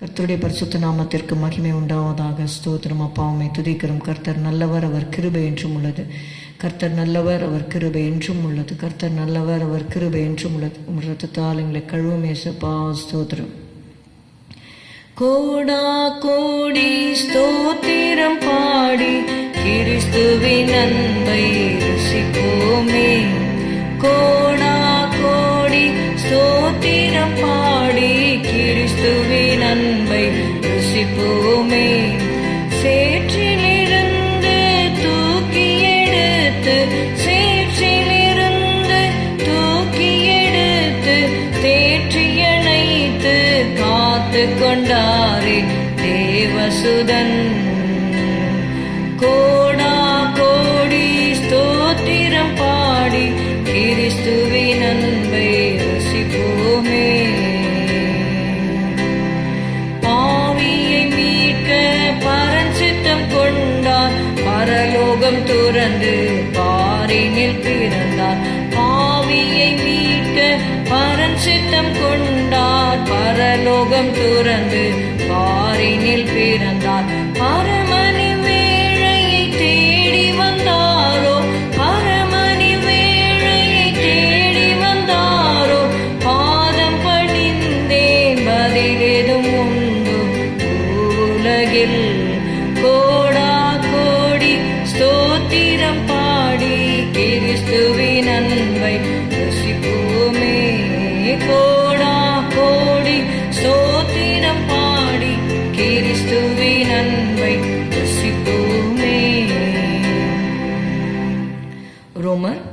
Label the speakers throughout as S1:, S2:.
S1: கர்த்தருடைய பரிசுத்த நாமத்திற்கு மகிமை உண்டாவதாக ஸ்தோத்திரம். அப்பாவுமே துதிக்கிறோம். கர்த்தர் நல்லவர் அவர் கிருபை என்றும் உள்ளது. கர்த்தர் நல்லவர் அவர் கிருபை என்றும் உள்ளது. கர்த்தர் நல்லவர் அவர் கிருபை என்றும் உள்ளது. உம் ரத்தத்தால் எங்களை கழுவுமே சப்பா ஸ்தோத்திரம். கோடா கோடி ஸ்தோத்திரம் பாடி கிறிஸ்துவின் அன்பை ருசிப்போமே. கோடா ருசிப்போமே சேற்றிலிருந்து தூக்கி எடுத்து சேற்றிலிருந்து தூக்கி எடுத்து தேற்றி காத்து கொண்டாரே தேவசுதன் கோ பரலோகம் பாரினில் பிறந்தார். பாவியை மீட்க பரஞ்சித்தம் கொண்டார். பரலோகம் துறந்து பாரினில் பிறந்தார்.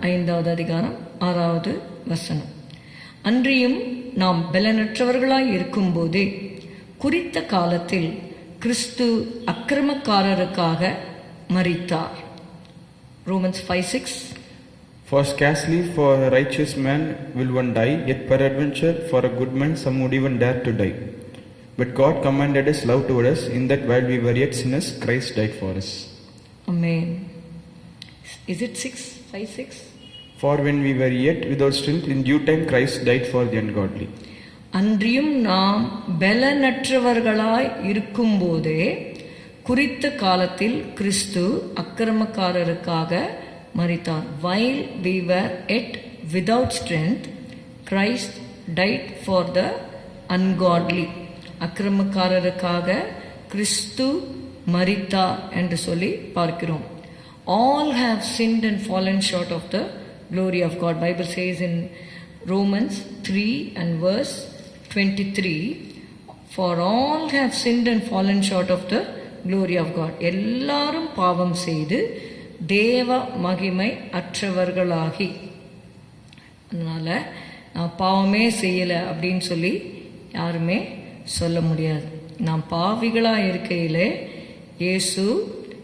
S1: ஐந்தாவது அதிகாரம் ஆறாவது வசனம் அன்றியும் நாம் பலனற்றவர்களாய் இருக்கும்போதே குறித்த காலத்தில் கிறிஸ்து அக்கிரமக்காரருக்காக மரித்தார் Romans five six
S2: For scarcely for a righteous man will one die, yet peradventure for a good man some would even dare to die. But God commanded his love toward us, in that while we were yet sinners, Christ died for us.
S1: Amen. Is it six? Five six?
S2: For when we were yet without strength, in due time Christ died for the ungodly.
S1: அன்றியும் நாம் பலனற்றவர்களாய் இருக்கும்போதே குறித்த காலத்தில் கிறிஸ்து அக்கிரமக்காரருக்காக மரித்தார் while we were yet without strength christ died for the ungodly அக்கிரமக்காரருக்காக கிறிஸ்து மரித்தார் என்று சொல்லி பார்க்கிறோம் all have sinned and fallen short of the glory of god bible says in romans 3 and verse 23 for all have sinned and fallen short of the glory of god எல்லாரும் பாவம் செய்து தேவ மகிமை அற்றவர்களாகி அதனால் நான் பாவமே செய்யலை அப்படின்னு சொல்லி யாருமே சொல்ல முடியாது நாம் பாவிகளாக இருக்கையிலே இயேசு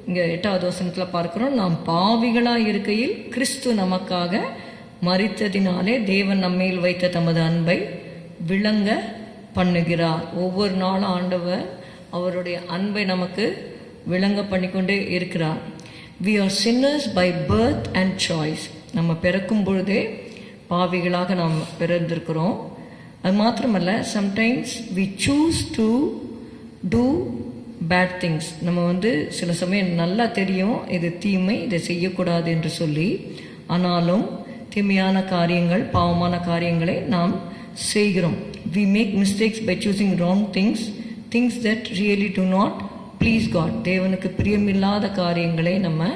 S1: இங்கே எட்டாவது வசனத்தில் பார்க்கிறோம் நாம் பாவிகளாக இருக்கையில் கிறிஸ்து நமக்காக மறித்ததினாலே தேவன் நம்மையில் வைத்த தமது அன்பை விளங்க பண்ணுகிறார். ஒவ்வொரு நாளும் ஆண்டவர் அவருடைய அன்பை நமக்கு விளங்க பண்ணிக்கொண்டே இருக்கிறார். We are sinners by birth and choice நம்ம பிறக்கும் பொழுதே பாவிகளாக நாம் பிறந்திருக்கிறோம். அது மாத்திரமல்ல sometimes we choose to do bad things நம்ம வந்து சில சமயம் நல்லா தெரியும் இது தீமை இதை செய்யக்கூடாது என்று சொல்லி ஆனாலும் தீமையான காரியங்கள் பாவமான காரியங்களை நாம் செய்கிறோம். We make mistakes by choosing wrong things things that really do not please God தேவனுக்கு பிரியமில்லாத காரியங்களை நம்ம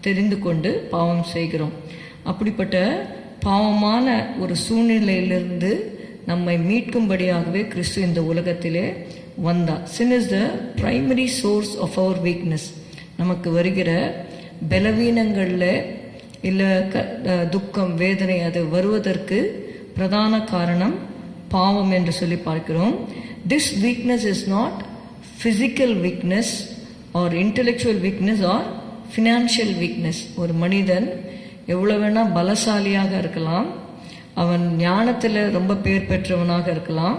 S1: தெரிந்து கொண்டு பாவம் செய்கிறோம். அப்படிப்பட்ட பாவமான ஒரு சூழ்நிலையிலிருந்து நம்மை மீட்கும்படியாகவே கிறிஸ்து இந்த உலகத்திலே வந்தார். Sin is the primary source of our weakness நமக்கு வருகிற பலவீனங்களில் இல்லை க துக்கம் வேதனை அது வருவதற்கு பிரதான காரணம் பாவம் என்று சொல்லி பார்க்கிறோம். This weakness is not physical weakness or intellectual weakness or financial weakness ஒரு மனிதன் எவ்வளோ வேணால் பலசாலியாக இருக்கலாம். அவன் ஞானத்தில் ரொம்ப பேர் பெற்றவனாக இருக்கலாம்.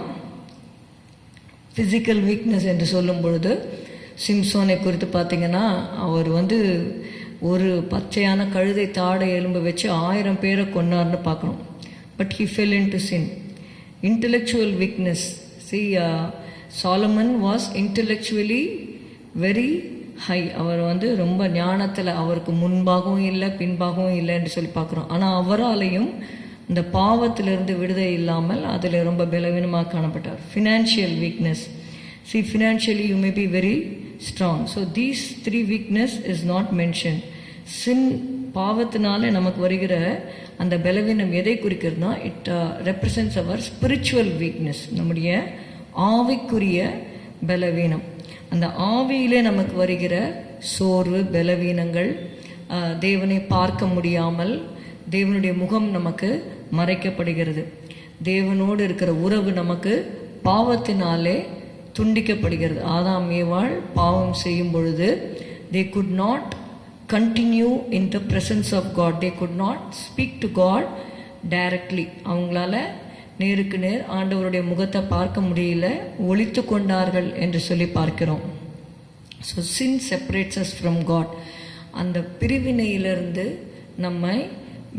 S1: ஃபிசிக்கல் வீக்னஸ் என்று சொல்லும் பொழுது சிம்சோனை குறித்து பார்த்திங்கன்னா அவர் வந்து ஒரு பச்சையான கழுதை தாடை எலும்பு வச்சு ஆயிரம் பேரை கொன்னார்னு பார்க்குறோம் but he fell into sin intellectual weakness see Solomon was intellectually very high அவர் வந்து ரொம்ப ஞானத்தில் அவருக்கு முன்பாகவும் இல்லை பின்பாகவும் இல்லை என்று சொல்லி பார்க்குறோம். ஆனால் அவராலையும் இந்த பாவத்திலிருந்து விடுதலை இல்லாமல் அதில் ரொம்ப பலவீனமாக காணப்பட்டார். Financial weakness see financially you may be very strong so these three weakness is not mention sin பாவத்தினால நமக்கு வருகிற அந்த பலவீனம் எதை குறிக்கிறதுனா it represents our spiritual weakness நம்முடைய ஆவிக்குரிய பலவீனம். அந்த ஆவியிலே நமக்கு வருகிற சோர்வு பலவீனங்கள் uh, தேவனை பார்க்க முடியாமல் தேவனுடைய முகம் நமக்கு மறைக்கப்படுகிறது. தேவனோடு இருக்கிற உறவு நமக்கு பாவத்தினாலே துண்டிக்கப்படுகிறது. ஆதாம் ஏவாள் பாவம் செய்யும் பொழுது they could not continue in the presence of God they could not speak to God directly அவங்களால நேருக்கு நேர் ஆண்டவருடைய முகத்தை பார்க்க முடியல ஒழித்து கொண்டார்கள் என்று சொல்லி பார்க்கிறோம். So sin separates us from God அந்த பிரிவினையிலிருந்து நம்மை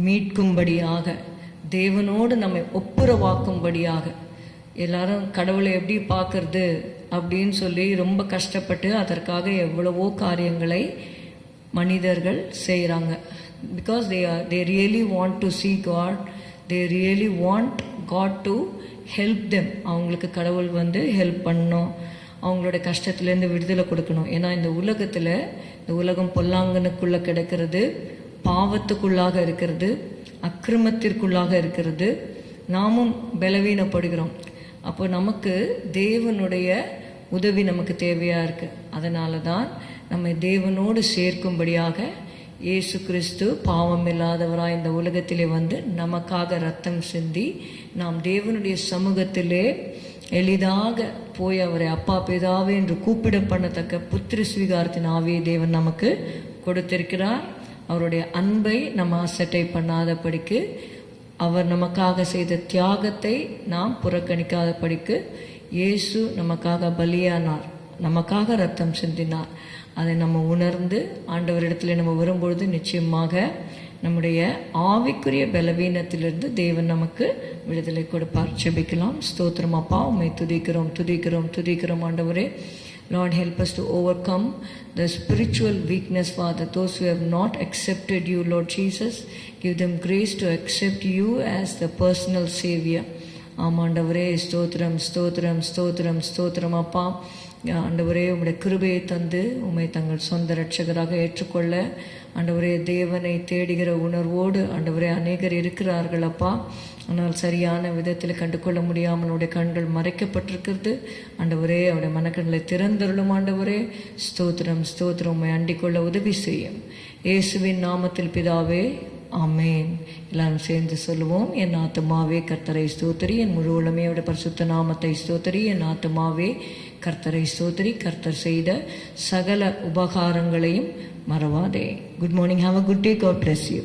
S1: மீட்கும்படியாக தேவனோடு நம்மை ஒப்புரவாக்கும்படியாக. எல்லாரும் கடவுளை எப்படி பார்க்கறது அப்படின்னு சொல்லி ரொம்ப கஷ்டப்பட்டு அதற்காக எவ்வளவோ காரியங்களை மனிதர்கள் செய்கிறாங்க because they are they really want to see God they really want God to help them அவங்களுக்கு கடவுள் வந்து ஹெல்ப் பண்ணணும் அவங்களோட கஷ்டத்துலேருந்து விடுதலை கொடுக்கணும். ஏன்னா இந்த உலகத்தில் இந்த உலகம் பொல்லாங்கனுக்குள்ளே கிடக்கிறது பாவத்துக்குள்ளாக இருக்கிறது அக்கிரமத்திற்குள்ளாக இருக்கிறது. நாமும் பலவீனப்படுகிறோம். அப்போ நமக்கு தேவனுடைய உதவி நமக்கு தேவையாக இருக்குது அதனால தான் நம்மை தேவனோடு சேர்க்கும்படியாக இயேசு கிறிஸ்து பாவம் இல்லாதவராக இந்த உலகத்திலே வந்து நமக்காக ரத்தம் சிந்தி நாம் தேவனுடைய சமூகத்திலே எளிதாக போய் அவரை அப்பா பிதாவே என்று கூப்பிட பண்ணத்தக்க புத்திர ஸ்வீகாரத்தின் ஆவியை தேவன் நமக்கு கொடுத்திருக்கிறார். அவருடைய அன்பை நம்ம அசட்டை பண்ணாதபடிக்கு அவர் நமக்காக செய்த தியாகத்தை நாம் புறக்கணிக்காதபடிக்கு இயேசு நமக்காக பலியானார். நமக்காக ரத்தம் சிந்தினார். அதை நம்ம உணர்ந்து ஆண்டவரிடத்தில் நம்ம வரும்பொழுது நிச்சயமாக நம்முடைய ஆவிக்குரிய பலவீனத்திலிருந்து தேவன் நமக்கு விடுதலை கொடுப்பார். செபிக்கலாம் ஸ்தோத்திரம் அப்பா. உம்மை துதிக்கிறோம் துதிக்கிறோம் துதிக்கிறோம் ஆண்டவரே. Lord, help us to overcome the spiritual weakness, Father. Those who have not accepted you, Lord Jesus, give them grace to accept you as the personal Savior. ஆமாண்டவரே ஸ்தோத்திரம் ஸ்தோத்திரம் ஸ்தோத்திரம் ஸ்தோத்திரம் அப்பா ஆண்டவரே உம்முடைய கிருபையை தந்து உம்மை தங்கள் சொந்த ரட்சகராக ஏற்றுக்கொள்ள ஆண்டவரே தேவனை தேடுகிற உணர்வோடு ஆண்டவரே அநேகர் இருக்கிறார்கள் அப்பா. ஆனால் சரியான விதத்தில் கண்டுகொள்ள முடியாமல் உடைய கண்கள் மறைக்கப்பட்டிருக்கிறது. ஆண்டவரே அவருடைய மனக்கண்களை திறந்தருளும் ஆண்டவரே. ஸ்தோத்திரம் ஸ்தோத்திரம். உம்மை அண்டிக்கொள்ள உதவி செய்யும். இயேசுவின் நாமத்தில் பிதாவே ஆமென். எல்லாரும் சேர்ந்து சொல்லுவோம் என் ஆத்துமாவே கர்த்தரை ஸ்தோத்திரி என் முழு உளமையோட பரிசுத்த நாமத்தை ஸ்தோத்திரி என் ஆத்துமாவே கர்த்தரை சோதரி கர்த்தர் செய்த சகல உபகாரங்களையும் மறவாதே. Good morning have a good day God bless you